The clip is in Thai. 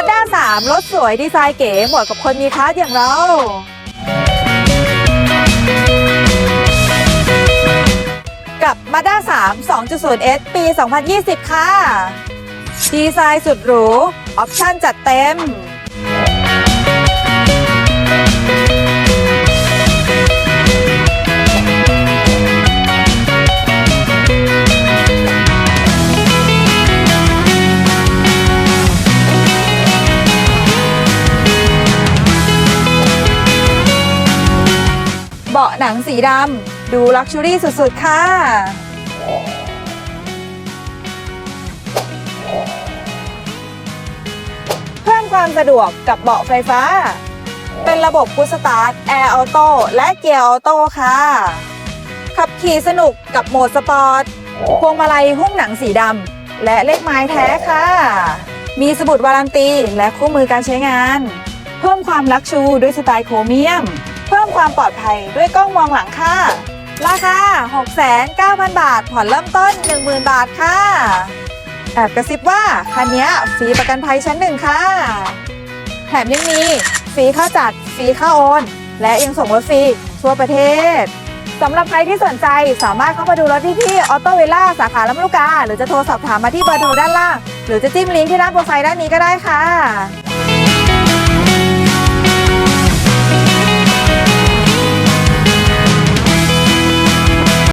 มาด้าสามรถสวยดีไซน์เก๋เหมาะกับคนมีคลาสอย่างเรา กับ Mazda 3 2.0S ปี 2020 ค่ะ ดีไซน์สุดหรู ออปชั่นจัดเต็มาะหนังสีดำดูลักชัวรี่สุดๆ ค่ะ เพิ่มความสะดวกกับเบาะไฟฟ้า เป็นระบบพุสตาร์ทแอร์ออโต้และเกียร์ออโต้ค่ะ ขับขี่สนุกกับโหมดสปอร์ตพวงมาลัยหุ้มหนังสีดำและเลขไม้แท้ค่ะ มีสมุดวารันตีและคู่มือการใช้งาน เพิ่มความลักชูด้วยสไตล์โครเมียม เพิ่มความปลอดภัยด้วยกล้องมองหลังค่ะ ราคา 6,900 บาท ผ่อนเริ่มต้น 10,000 บาทค่ะ แอบกระซิบว่าคันนี้ฟรีประกันภัยชั้นหนึ่งค่ะ แถมยังมีฟรีค่าจัดฟรีค่าโอน และยังส่งรถฟรีทั่วประเทศสำหรับใครที่สนใจสามารถเข้ามาดูรถที่ที่ออโตเวล่าสาขาลำลูกกา หรือจะโทรสอบถามมาที่เบอร์โทรด้านล่าง หรือจะจิ้มลิงก์ที่ด้านโปรไฟล์ด้านนี้ก็ได้ค่ะ